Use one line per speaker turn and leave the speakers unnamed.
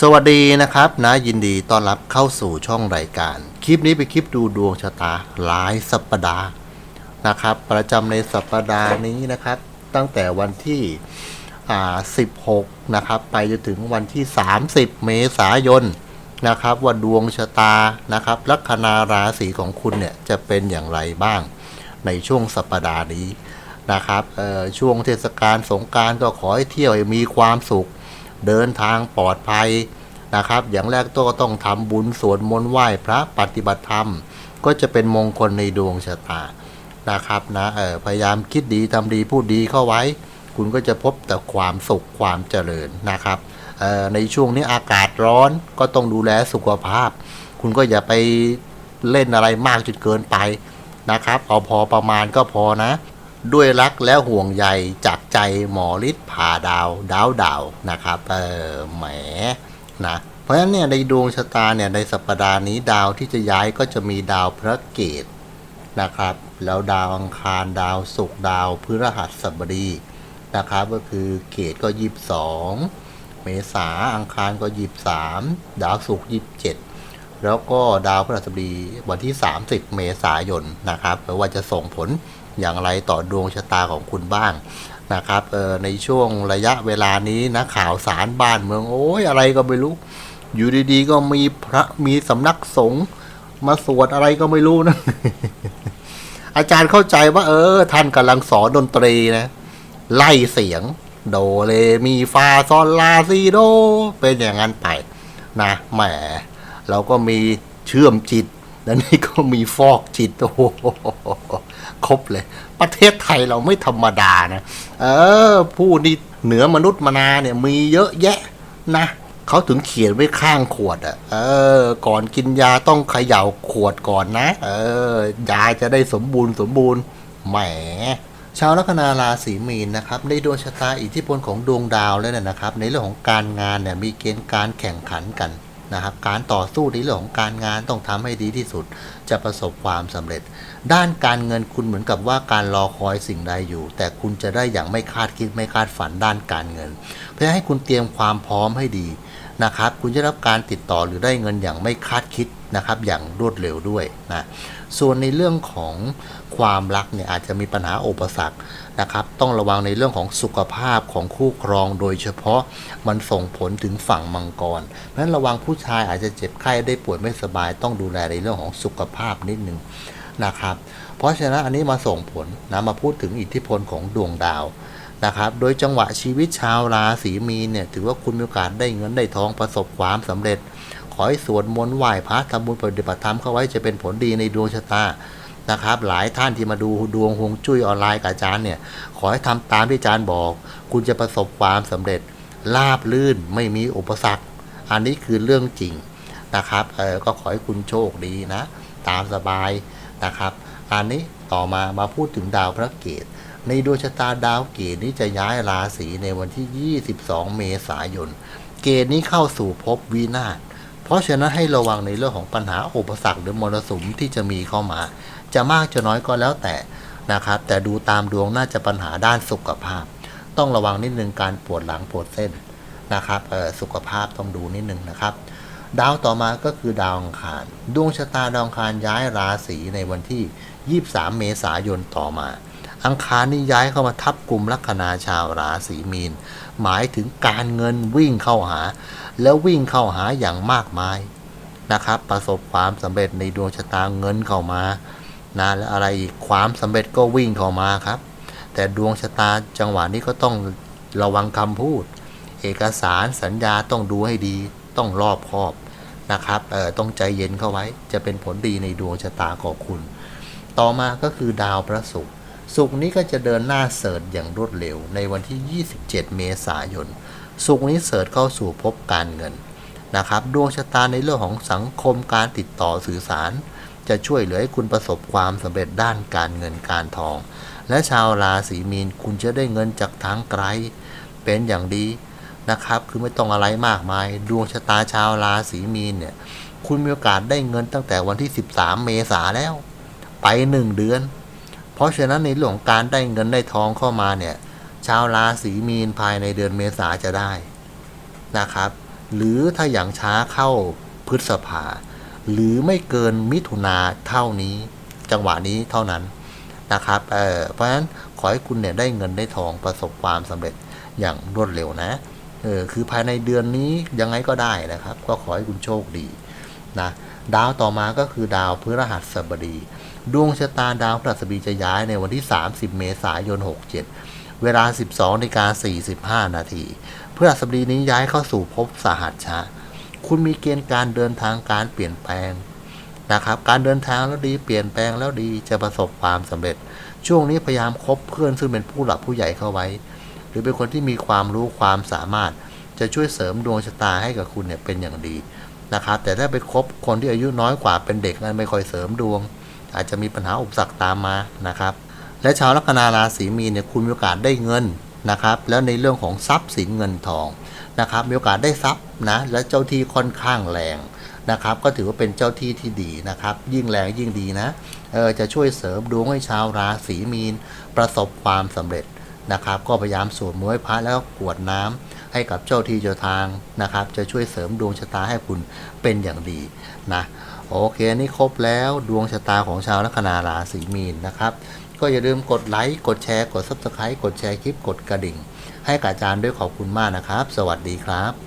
สวัสดีนะครับนะยินดีต้อนรับเข้าสู่ช่องรายการ คลิปนี้เป็นคลิปดูดวงชะตารายสัปดาห์นะครับ ประจำในสัปดาห์นี้นะครับ ตั้งแต่วันที่16 นะครับ ไปจนถึงวันที่ 30 เมษายนนะครับ ว่าดวงชะตานะครับลัคนาราศีของคุณเนี่ยจะเป็นอย่างไรบ้างในช่วงสัปดาห์นี้นะครับช่วงเทศกาลสงการก็ขอให้เที่ยวให้มีความสุข เดินทางปลอดภัยนะครับ อย่างแรกตัวก็ต้องทำบุญสวดมนต์ไหว้พระปฏิบัติธรรม ก็จะเป็นมงคลในดวงชะตานะครับนะเออพยายามคิดดีทำดีพูดดีเข้าไว้ คุณก็จะพบแต่ความสุขความเจริญนะครับออในช่วงนี้อากาศร้อนก็ต้องดูแลสุขภาพ คุณก็อย่าไปเล่นอะไรมากจนเกินไปนะครับ เอาพอประมาณก็พอนะ ด้วยรักและห่วงใยจากใจหมอฤทธิ์ผ่าดาวดาวดาวนะครับเออแหมนะเพราะฉะนั้นเนี่ยในดวงชะตาเนี่ยในสัปดาห์นี้ดาวที่จะย้ายก็จะมีดาวพระเกตนะครับ แล้วดาวอังคารดาวศุกร์ดาวพฤหัสบดีนะครับ ก็คือเกตก็ยีิบสองเมษาอังคารก็ยีิบสามดาวศุกร์ยีิบเจ็ด แล้วก็ดาวพฤหัสบดีวันที่ 30 เมษายนนะครับว่าจะส่งผลอย่างไรต่อดวงชะตาของคุณบ้างนะครับในช่วงระยะเวลานี้นะข่าวสารบ้านเมืองโอ้ยอะไรก็ไม่รู้ อยู่ดีๆ ก็มีพระมีสำนักสงฆ์มาสวดอะไรก็ไม่รู้นะอาจารย์เข้าใจว่า เออ ท่านกำลังสอนดนตรีนะ ไล่เสียง โดเลมีฟาซอลลาซีโด เป็นอย่างนั้นไป นะแหม เราก็มีเชื่อมจิตแล้วนี่ก็มีฟอกจิตโอ้โหครบเลย ประเทศไทยเราไม่ธรรมดานะ เออ ผู้นี่เหนือมนุษย์มนาเนี่ยมีเยอะแยะนะเขาถึงเขียนไว้ข้างขวดอะ่ะ เออ ก่อนกินยาต้องเขย่าขวดก่อนนะ เออ ยาจะได้สมบูรณ์สมบูรณ์ แหม ชาวลัคนาราศีมีนนะครับ ในดวงชะตาอิทธิพลของดวงดาวแล้วเนี่ยนะครับ ในเรื่องของการงานเนี่ยมีเกณฑ์การแข่งขันกัน นะครับการต่อสู้ในเรื่องของการงานต้องทำให้ดีที่สุด จะประสบความสำเร็จ ด้านการเงินคุณเหมือนกับว่าการรอคอยสิ่งใดอยู่ แต่คุณจะได้อย่างไม่คาดคิดไม่คาดฝันด้านการเงิน เพื่อให้คุณเตรียมความพร้อมให้ดีนะครับคุณจะรับการติดต่อหรือได้เงินอย่างไม่คาดคิด นะครับอย่างรวดเร็วด้วยนะส่วนในเรื่องของความรักเนี่ยอาจจะมีปัญหาอุปสรรคนะครับต้องระวังในเรื่องของสุขภาพของคู่ครองโดยเฉพาะมันส่งผลถึงฝั่งมังกรเพราะฉะนั้นระวังผู้ชายอาจจะเจ็บไข้ได้ป่วยไม่สบาย ต้องดูแลในเรื่องของสุขภาพนิดนึงนะครับเพราะฉะนั้นอันนี้มาส่งผลนะมาพูดถึงอิทธิพลของดวงดาวนะครับโดยจังหวะชีวิตชาวราศีมีนเนี่ยถือว่าคุณมีโอกาสได้เงินได้ทองประสบความสำเร็จ ขอให้สวดมนต์ไหว้พระทำบุญปฏิบัติธรรมเข้าไว้จะเป็นผลดีในดวงชะตานะครับ หลายท่านที่มาดูดวงฮวงจุ้ยออนไลน์กับอาจารย์เนี่ย ขอให้ทำตามที่อาจารย์บอก คุณจะประสบความสำเร็จราบลื่นไม่มีอุปสรรค อันนี้คือเรื่องจริงนะครับเออก็ขอให้คุณโชคดีนะ ตามสบายนะครับ อันนี้ต่อมามาพูดถึงดาวพระเกตในดวงชะตาดาวเกตนี้จะย้ายราศีในวันที่ 22 เมษายน เกณฑ์นี้เข้าสู่ภพวินาศ เพราะฉะนั้นให้ระวังในเรื่องของปัญหาอุปสรรคหรือมรสุมที่จะมีเข้ามา จะมากจะน้อยก็แล้วแต่นะครับ แต่ดูตามดวงน่าจะปัญหาด้านสุขภาพ ต้องระวังนิดนึงการปวดหลังปวดเส้นนะครับเออสุขภาพต้องดูนิดนึงนะครับ ดาวต่อมาก็คือดาวอังคาร ดวงชะตาดาวอังคารย้ายราศีในวันที่ 23 เมษายนต่อมา อังคารนี่ย้ายเข้ามาทับกลุ่มลัคนาชาวราศีมีน หมายถึงการเงินวิ่งเข้าหา แล้ววิ่งเข้าหาอย่างมากมายนะครับ ประสบความสำเร็จในดวงชะตาเงินเข้ามานะและอะไรอีกความสำเร็จก็วิ่งเข้ามาครับ แต่ดวงชะตาจังหวะนี้ก็ต้องระวังคำพูด เอกสารสัญญาต้องดูให้ดีต้องรอบคอบนะครับเออต้องใจเย็นเข้าไว้จะเป็นผลดีในดวงชะตาของคุณ ต่อมาก็คือดาวพระศุกร์ ศุกนี้ก็จะเดินหน้าเสิร์อย่างรวดเร็วในวันที่ 27 เมษายนศุกนี้เสิร์เข้าสู่ภพการเงินนะครับ ดวงชะตาในเรื่องของสังคมการติดต่อสื่อสาร จะช่วยเหลือให้คุณประสบความสำเร็จด้านการเงินการทอง และชาวราศีมีนคุณจะได้เงินจากทางไกล เป็นอย่างดีนะครับ คือไม่ต้องอะไรมากมาย ดวงชะตาชาวราศีมีนเนี่ยคุณมีโอกาสได้เงินตั้งแต่วันที่ 13 เมษาแล้ว ไป 1 เดือน เพราะฉะนั้นในเรื่องของการได้เงินได้ทองเข้ามาเนี่ย ชาวราศีมีนภายในเดือนเมษาจะได้นะครับ หรือถ้าอย่างช้าเข้าพฤษภา หรือไม่เกินมิถุนาเท่านี้ จังหวะนี้เท่านั้นนะครับเออเพราะฉะนั้นขอให้คุณเนี่ยได้เงินได้ทองประสบความสำเร็จอย่างรวดเร็วนะเออคือภายในเดือนนี้ยังไงก็ได้นะครับ ก็ขอให้คุณโชคดีนะดาวต่อมาก็คือดาวพฤหัสบดี ดวงชะตาดาวพฤหัสบดีจะย้ายในวันที่ 30 เมษายน 67 เวลา 12นาฬิกา45 นาทีพฤหัสบดีนี้ย้ายเข้าสู่ภพสหัชชะ คุณมีเกณฑ์การเดินทางการเปลี่ยนแปลงนะครับ การเดินทางแล้วดีเปลี่ยนแปลงแล้วดีจะประสบความสำเร็จ ช่วงนี้พยายามคบเพื่อนซึ่งเป็นผู้หลักผู้ใหญ่เข้าไว้ หรือเป็นคนที่มีความรู้ความสามารถ จะช่วยเสริมดวงชะตาให้กับคุณเนี่ยเป็นอย่างดีนะครับ แต่ถ้าไปคบคนที่อายุน้อยกว่าเป็นเด็กนั้นไม่ค่อยเสริมดวง อาจจะมีปัญหาอุปสรรคตามมานะครับ และชาวลัคนาราศีมีนเนี่ยคุณมีโอกาสได้เงินนะครับ แล้วในเรื่องของทรัพย์สินเงินทองนะครับ มีโอกาสได้ทรัพย์นะ และเจ้าที่ค่อนข้างแรงนะครับ ก็ถือว่าเป็นเจ้าที่ที่ดีนะครับ ยิ่งแรงยิ่งดีนะเออจะช่วยเสริมดวงให้ชาวราศีมีนประสบความสำเร็จนะครับ ก็พยายามสวดมนต์ไหว้พระแล้วกวดน้ำ ให้กับเจ้าที่เจ้าทางนะครับ จะช่วยเสริมดวงชะตาให้คุณเป็นอย่างดีนะโอเคนี่ครบแล้วดวงชะตาของชาวลัคนาราศีมีนนะครับ ก็อย่าลืมกดไลค์กดแชร์กด subscribe กดแชร์คลิปกดกระดิ่ง ให้กับอาจารย์ด้วยขอบคุณมากนะครับ สวัสดีครับ